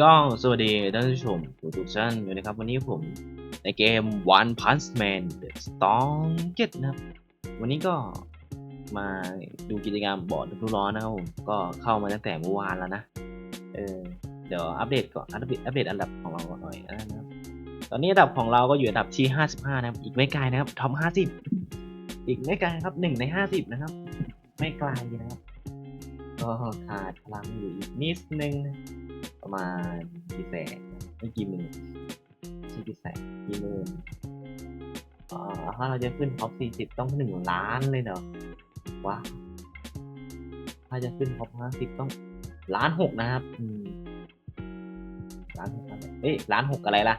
ก็สวัสดีท่านผู้ชมทุกท่านด้วยนะครับ วันนี้ผมในเกม One Punch Man The Strongest นะครับ วันนี้ก็มาดูกิจกรรมบอร์ดทุกร้อนนะครับผม ก็เข้ามาตั้งแต่เมื่อวานแล้วนะ เออ เดี๋ยวอัปเดตก่อน อัปเดตอัปเดตอันดับของเราหน่อยนะครับ ตอนนี้อันดับของเราก็อยู่อันดับที่ 55 นะครับ อีกไม่ไกลนะครับ ท็อป 50 อีกไม่ไกลครับหนึ่งใน 50 นะครับ ไม่ไกลนะครับ ก็ขาดพลังอยู่อีกนิดนึงนะ ประมาณกี่แสนไม่กี่หมื่นไม่ใช่กี่แสนกี่หมื่นอ่าถ้าเราจะขึ้นท็อป40ต้องหนึ่งล้านเลยเนาะว้าวถ้าจะขึ้นท็อป50ต้องล้านหกนะครับล้านหกไรเอ้ยล้านหกอะไรล่ะ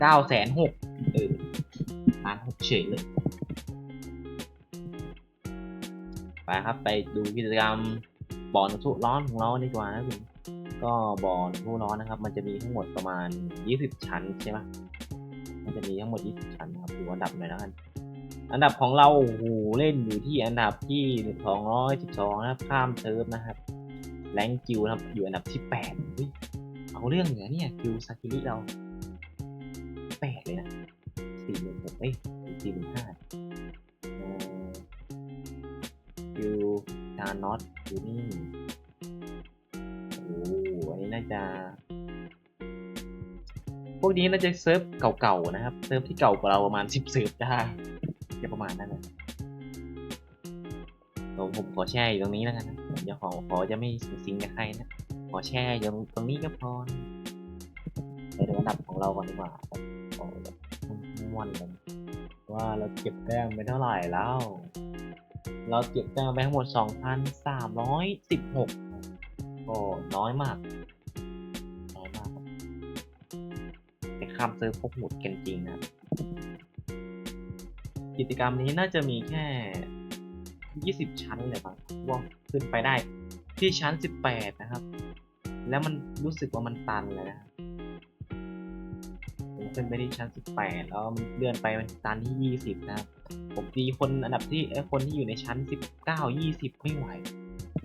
เก้าแสนหกเออล้านหกเฉยเลยไปครับไปดูกิจกรรมบ่อนทุร้อนของเราดีกว่านะคุณ ก็บ่อผู้ร้อนนะครับ มันจะมีทั้งหมดประมาณ 20 ชั้นใช่ไหมมันจะมีทั้งหมด 20 ชั้นครับดูอันดับหน่อยแล้วกันอันดับของเราโอ้โหเล่นอยู่ที่อันดับที่ 212นะครับข้ามเซิร์ฟนะครับแรงกิวนะครับอยู่อันดับที่8อุ๊ยเอาเรื่องเหนือเนี่ยกิวซากิริเรา8เลยนะ46เอ้ย45เอ่อกิวจานน็อตอยู่นี่ น่าจะ พวกนี้น่าจะเซิร์ฟเก่าๆนะครับ เซิร์ฟที่เก่ากว่าเราประมาณสิบเซิร์ฟได้จะประมาณนั้นเลยผมผมขอแช่อยู่ตรงนี้แล้วกันนะผมจะขอขอจะไม่สิงสิงกับใครนะ ขอแช่อยู่ตรงนี้ก็พอนะไปดูอันดับของเราก่อนดีกว่าแบบเอาแบบม้วนๆเลยว่าเราเก็บแต้มไปเท่าไหร่แล้ว เราเก็บแต้มไปทั้งหมด 2,316 ก็น้อยมาก ไปข้ามเซิร์ฟพวกหมุดกันจริงนะกิจกรรมนี้น่าจะมีแค่ 20 ชั้นเลยบางว่าขึ้นไปได้ที่ชั้น 18 นะครับ แล้วมันรู้สึกว่ามันตันเลยนะผมขึ้นไปที่ชั้น 18 แล้วมันเลื่อนไปมันตันที่ 20 นะครับ ผมตีคนอันดับที่ไอ้คนที่อยู่ในชั้น 19 20 ไม่ไหว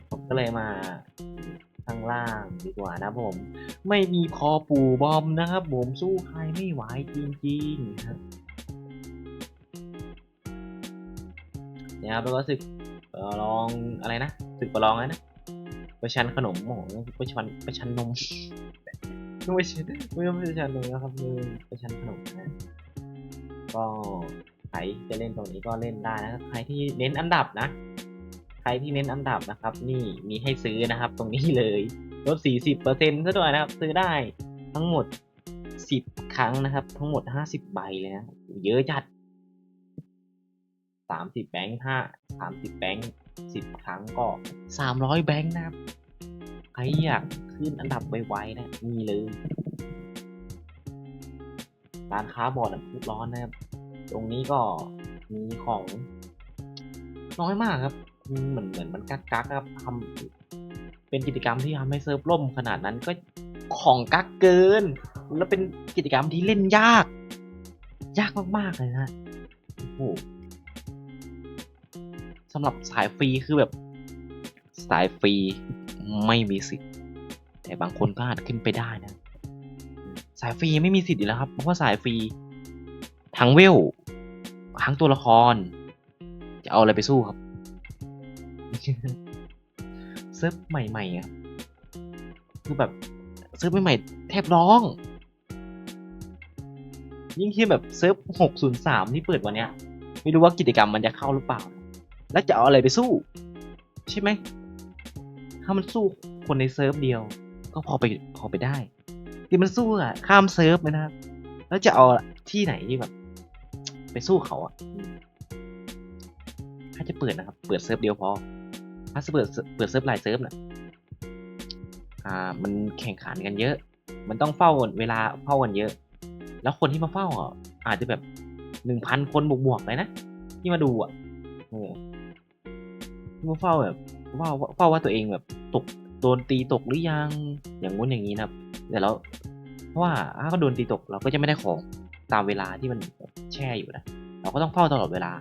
ผมก็เลยมา ข้างล่างดีกว่านะผม ไม่มีคอปูบอมนะครับผมสู้ใครไม่ไหวจริงๆครับนี่ยครับแล้วก็ศึกประลองอะไรนะศึกประลองอะไรนะประชันขนมโอ้โหประชันประชันนมไม่ใช่ไม่ใช่ประชันนมนะครับคือประชันขนมนะก็ใครจะเล่นตรงนี้ก็เล่นได้นะใครที่เน้นอันดับนะ ใครที่เน้นอันดับนะครับ นี่มีให้ซื้อนะครับ ตรงนี้เลยลด 40%ซะด้วยนะครับ ซื้อได้ทั้งหมด 10 ครั้งนะครับ ทั้งหมด 50 ใบเลยนะเยอะจัด 30 แบงค์ห้า30 แบงค์10 ครั้งก็ 300 แบงค์นะครับ ใครอยากขึ้นอันดับไวๆนะนี่เลยร้านค้าบอร์ดน้ำพุร้อนนะครับ ตรงนี้ก็มีของน้อยมากครับ เหมือนเหมือนมันกักกักครับทำเป็นกิจกรรมที่ทำให้เซิร์ฟล่มขนาดนั้นก็ของกักเกิน แล้วเป็นกิจกรรมที่เล่นยาก ยากมากๆเลยนะโอ้โหสำหรับสายฟรีคือแบบ สายฟรีไม่มีสิทธิ์ แต่บางคนก็อาจขึ้นไปได้นะ สายฟรีไม่มีสิทธิ์อยู่แล้วครับ เพราะว่าสายฟรีทั้งเวลทั้งตัวละคร จะเอาอะไรไปสู้ครับ เซิร์ฟใหม่ๆอะคือแบบเซิร์ฟใหม่ๆแทบร้อง ยิ่งที่แบบเซิร์ฟหกศูนย์สามที่เปิดวันเนี้ย ไม่รู้ว่ากิจกรรมมันจะเข้าหรือเปล่า แล้วจะเอาอะไรไปสู้ ใช่ไหม ถ้ามันสู้คนในเซิร์ฟเดียว ก็พอไปพอไปได้ที่มันสู้อะ ข้ามเซิร์ฟเลยนะครับ แล้วจะเอาที่ไหนที่แบบ ไปสู้เขาอะถ้าจะเปิดนะครับ เปิดเซิร์ฟเดียวพอ ถ้าเปิดเปิดเซิร์ฟหลายเซิร์ฟน่ะอ่า มันแข่งขันกันเยอะ มันต้องเฝ้าเวลาเฝ้ากันเยอะ แล้วคนที่มาเฝ้าอะอาจจะแบบหนึ่งพันคนบวกๆเลยนะที่มาดูอะเออที่มาเฝ้าแบบเฝ้าเฝ้าว่าตัวเองแบบตกโดนตีตกหรือยังอย่างงู้นอย่างนี้นะครับแต่แล้วเพราะว่าถ้าเขาโดนตีตกเราก็จะไม่ได้ของตามเวลาที่มันแช่อยู่นะเราก็ต้องเฝ้าตลอดเวลา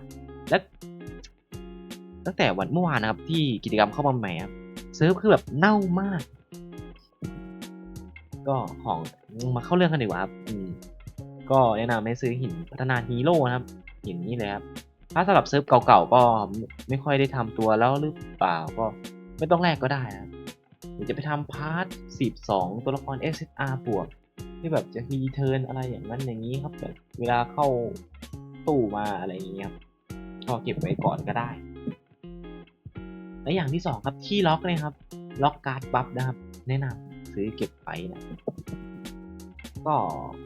และ ตั้งแต่วันเมื่อวานนะครับ ที่กิจกรรมเข้ามาใหม่ครับเซิร์ฟคือแบบเน่ามาก ก็ของมาเข้าเรื่องกันดีกว่าครับก็แนะนำให้ซื้อหินพัฒนาฮีโร่นะครับหินนี้เลยครับถ้าสำหรับเซิร์ฟเก่าๆก็ไม่ค่อยได้ทำตัวแล้วหรือเปล่าก็ไม่ต้องแลกก็ได้นะครับหรือจะไปทำพาร์ทสิบสองตัวละคร SSR บวก ที่แบบจะมีเทิร์นอะไรอย่างนั้นอย่างนี้ครับแบบเวลาเข้าตู้มาอะไรอย่างเงี้ยครับก็เก็บไว้ก่อนก็ได้ และอย่างที่สองครับที่ล็อกเลยครับล็อกการ์ดบัฟนะครับ แนะนำซื้อเก็บไปนะก็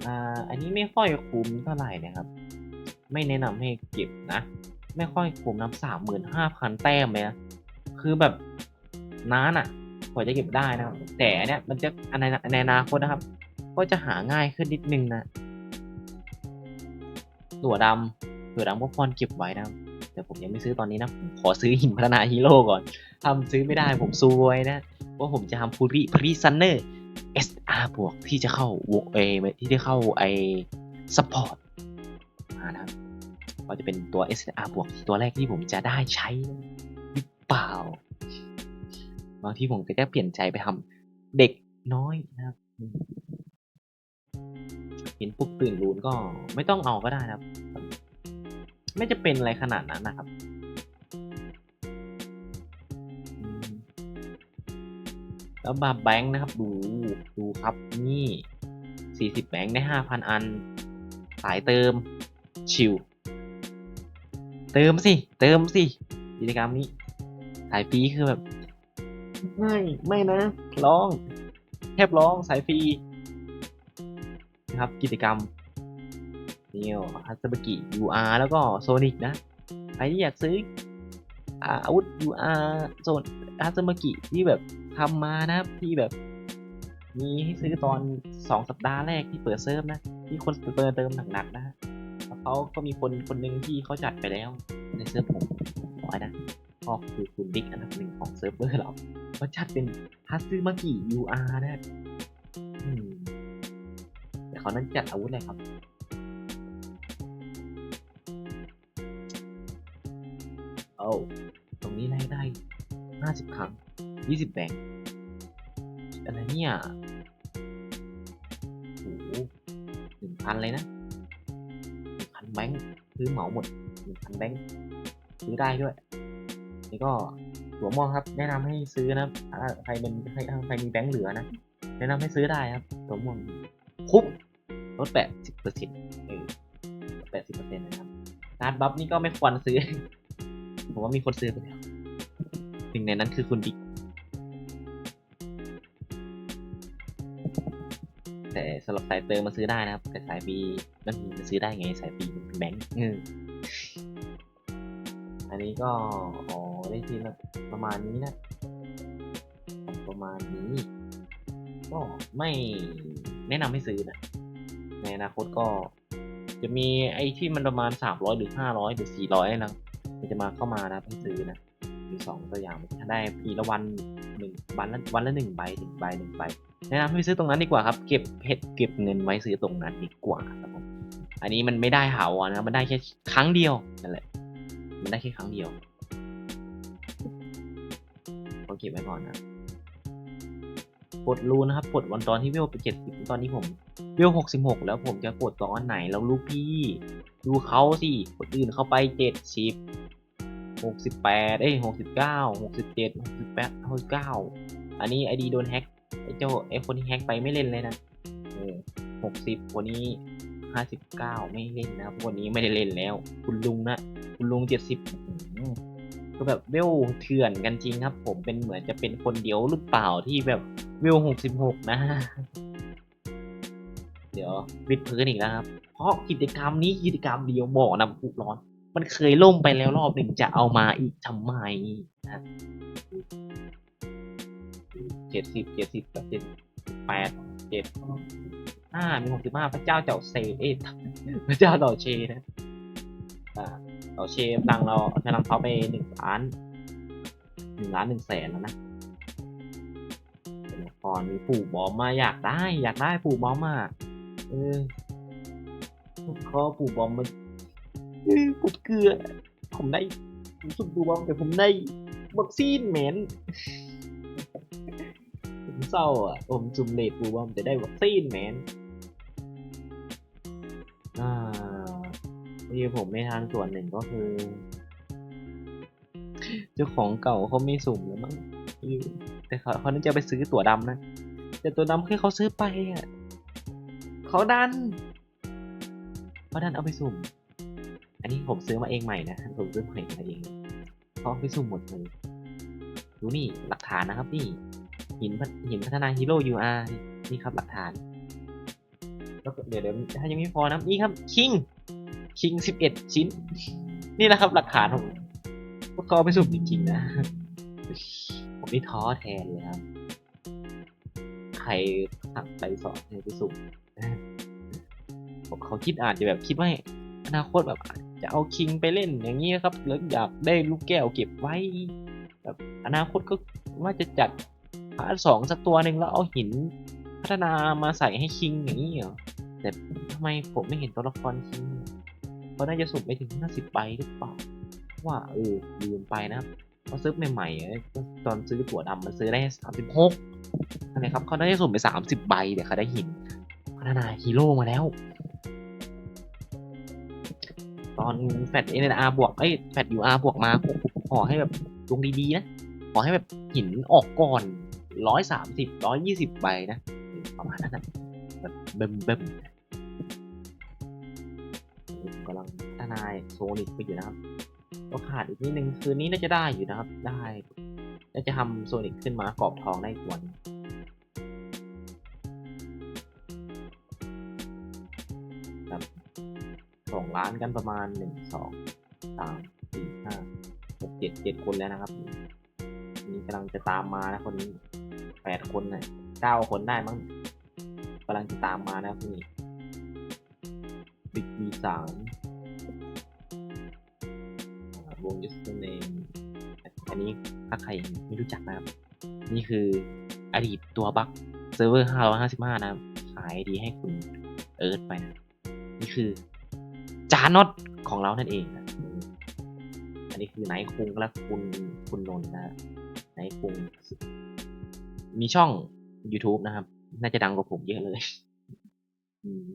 อ่าอันนี้ไม่ค่อยคุ้มเท่าไหร่นะครับ ไม่แนะนำให้เก็บนะ ไม่ค่อยคุ้มน้ำสามหมื่นห้าพันแต้มเลยนะคือแบบนานอะกว่าจะเก็บได้นะครับ แต่เนี้ยมันจะในในอนาคตนะครับ ก็จะหาง่ายขึ้นนิดนึงนะตัวดำตัวดำก็ควรเก็บไว้นะครับ แต่ผมยังไม่ซื้อตอนนี้นะผมขอซื้อหินพัฒนาฮีโร่ก่อนทำซื้อไม่ได้ผมซวยนะเพราะผมจะทำพูริพรีซันเนอร์ SR บวกที่จะเข้าวงเอที่จะเข้าไอซัพพอร์ตมานะครับก็จะเป็นตัว SR บวกที่ตัวแรกที่ผมจะได้ใช้หรือเปล่าบางทีผมก็จะเปลี่ยนใจไปทำเด็กน้อยนะครับเห็นปุ๊บตื่นรูนก็ไม่ต้องเอาก็ได้นะครับ ไม่จะเป็นอะไรขนาดนั้นนะครับ แล้วบาร์แบงค์นะครับ ดู ดูครับนี่ 40 แบงค์ได้ 5,000 อัน สายเติม ชิว เติมสิ เติมสิ กิจกรรมนี้ สายฟรีคือแบบ ไม่ ไม่นะ ร้อง แทบร้อง สายฟรีนะครับ กิจกรรม นี่ฮัตสึบกิ UR แล้วก็โซนิกนะ ใครที่อยากซื้ออาวุธ UR โซนฮัตสึบกิที่แบบทำมานะที่แบบ มีให้ซื้อตอน 2 สัปดาห์แรกที่เปิดเซิร์ฟนะ ที่คนเติมเติมหนักๆนะแล้วเขาก็มีคนคนหนึ่งที่เขาจัดไปแล้วในเซิร์ฟผมบอนะก็คือคุณบิ๊กอันดับหนึ่งของเซิร์ฟเวอร์เราเขาจัดเป็นฮัตสึมากิ UR นะแต่เขานั้นจัดอาวุธอะไรครับ โอ้ตรงนี้ไล่ได้ห้าสิบครั้งยี่สิบแบงค์อะไรเนี่ยโอ้โหหนึ่งพันเลยนะหนึ่งพันแบงค์ซื้อเหมาหมดหนึ่งพันแบงค์ซื้อได้ด้วย นี่ก็หัวม่วงครับ แนะนำให้ซื้อนะถ้าใครเป็นใครใครมีแบงค์เหลือนะ แนะนำให้ซื้อได้ครับหัวม่วงคุ้มลดแปดสิบเปอร์เซ็นต์เออแปดสิบเปอร์เซ็นต์นะครับการ์ดบัฟนี่ก็ไม่ควรซื้อ ผมว่ามีคนซื้อไปแล้วหนึ่งในนั้นคือคุณบิ๊กแต่สำหรับสายเติมมาซื้อได้นะครับ แต่สายบีมันมันซื้อได้ไงสายบีมันเป็นแบงค์เอออันนี้ก็อ๋อได้ทีละประมาณนี้นะ ประมาณนี้ ก็ไม่แนะนำให้ซื้อนะในอนาคตก็จะมีไอ้ที่มันประมาณ 300 หรือ 500 หรือ 400นะ มันจะมาเข้ามานะให้ซื้อนะมีสองตัวอย่างมันจะได้ปีละวันหนึ่งวันละวันละหนึ่งใบหนึ่งใบหนึ่งใบแนะนำให้ซื้อตรงนั้นดีกว่าครับ เก็บเพชรเก็บเงินไว้ซื้อตรงนั้นดีกว่าครับผมอันนี้มันไม่ได้หาวนะมันได้แค่ครั้งเดียวนั่นแหละ มันได้แค่ครั้งเดียวต้องเก็บไว้ก่อนนะปลดรูนะครับปลดวันตอนที่เวลไปเจ็ดสิบตอนนี้ผมเวลหกสิบหกแล้วผมจะปลดตอนไหนแล้วลูกพี่ ดูเขาสิคนอื่นเข้าไปเจ็ดสิบ หกสิบแปดเอ้ยหกสิบเก้าหกสิบเจ็ดหกสิบแปดหกสิบเก้าอันนี้ไอดีโดนแฮ็กไอเจ้าไอคนที่แฮ็กไปไม่เล่นเลยนะเออหกสิบคนนี้ห้าสิบเก้าไม่เล่นนะครับคนนี้ไม่ได้เล่นแล้ว คุณลุงนะคุณลุงเจ็ดสิบก็แบบเวลเถื่อนกันจริงครับ ผมเป็นเหมือนจะเป็นคนเดียวหรือเปล่าที่แบบเวลหกสิบหกนะ เดี๋ยววิดพื้นอีกแล้วครับ เพราะกิจกรรมนี้กิจกรรมเดียวบ่อน้ำพุร้อน มันเคยล่มไปแล้วรอบหนึ่งจะเอามาอีกทำไมนะเจ็ดสิบเจ็ดสิบเจ็ดแปดเจ็ดห้ามีหกสิบห้าพระเจ้าเจ้าเซเอยพระเจ้าต่อเชนะอ่าต่อเชพลังเราพลังเขาไปหนึ่งล้านหนึ่งล้านหนึ่งแสนแล้วนะเป็นละครมีปู่บอมมาอยากได้ อยากได้ปู่บอมมาเออขอปู่บอมมา ผมเกลือ ผมได้ผมสุ่มดูบอมแต่ผมได้วัคซีนเหม็นผมเศร้าอะ ผมจุ่มเลดกูว่ามันจะได้วัคซีนแมนอ่าที่ผมไม่ทันส่วนหนึ่งก็คือ เจ้าของเก่าเขาไม่สุ่มแล้วมั้งแต่เขาเขาน่าจะไปซื้อตั๋วดำนะ แต่ตัวดำแค่เขาซื้อไปอะเขาดันเขาดันเอาไปสุ่ม อันนี้ผมซื้อมาเองใหม่นะผมซื้อใหม่มาเองเขาเอาไปสุ่มหมดเลยดูนี่หลักฐานนะครับนี่หินหินพัฒนาฮีโร่ UR นี่นี่ครับหลักฐานแล้วเดี๋ยวเดี๋ยวถ้ายังไม่พอนะนี่ครับคิงคิงสิบเอ็ดชิ้น นี่นะครับ หลักฐานของพวกเขาไปสุ่มจริงๆนะ ผมนี่ท้อแทนเลยครับ ใครสั่งไปสอนให้ไปสุ่มผมเขาคิดอาจจะแบบคิดว่าอนาคตแบบ จะเอาคิงไปเล่นอย่างนี้ครับแล้วอยากได้ลูกแก้วเก็บไว้แบบอนาคตก็ว่าจะจัดพาร์ทสองสักตัวหนึ่งแล้วเอาหินพัฒนามาใส่ให้คิงอย่างนี้เหรอแต่ทำไมผมไม่เห็นตัวละครคิงเขาน่าจะสุ่มไปถึง 50 ใบหรือเปล่า ว่าเออลืมไปนะครับเพราะซื้อใหม่ๆตอนซื้อตั๋วดำมันซื้อได้สามสิบหกนั่นแหละครับเขาได้สุ่มไปสามสิบใบเดี๋ยวเขาได้หินพัฒนาฮีโร่มาแล้ว ตอนแฟดเอ็นอาร์บวกเอ้แฟดยูอาร์บวกมาขอให้แบบดวงดีๆนะ ขอให้แบบหินออกก่อนร้อยสามสิบร้อยยี่สิบใบนะ ประมาณนั้นนะแบบเบิ่มเบิ่มกำลังพัฒนายโซนิกไปอยู่นะครับ ก็ขาดอีกนิดนึงคืนนี้น่าจะได้อยู่นะครับ ได้ น่าจะทำโซนิกขึ้นมากรอบทองได้อีกตัวน สองล้านกันประมาณหนึ่งสองสามสี่ห้าหกเจ็ดเจ็ดคนแล้วนะครับ นี่กำลังจะตามมานะคนนี้แปดคนนะเก้าคนได้มั้งกำลังจะตามมานะพี่บิ๊กมีสามวงยูสเนมอันนี้ถ้าใครไม่รู้จักนะครับ นี่คืออดีตตัวบัคเซิร์ฟเวอร์ 555 นะครับ ขายดีให้คุณเอิร์ธไปนะ นี่คือ จานอตของเรานั่นเองนะอันนี้คือไนคุงและคุณคุณนนท์นะในกรุงมีช่อง YouTube นะครับ น่าจะดังกว่าผมเยอะเลยอืม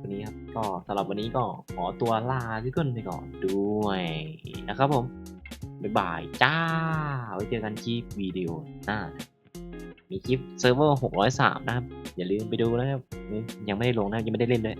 วันนี้ครับ ก็สำหรับวันนี้ก็ขอตัวลาทุกคนไปก่อนด้วยนะครับผม บ๊ายบายจ้า ไว้เจอกันคลิปวิดีโอหน้า มีคลิปเซิร์ฟเวอร์ 603 นะครับ อย่าลืมไปดูนะครับ ยังไม่ได้ลงนะ ยังไม่ได้เล่นด้วย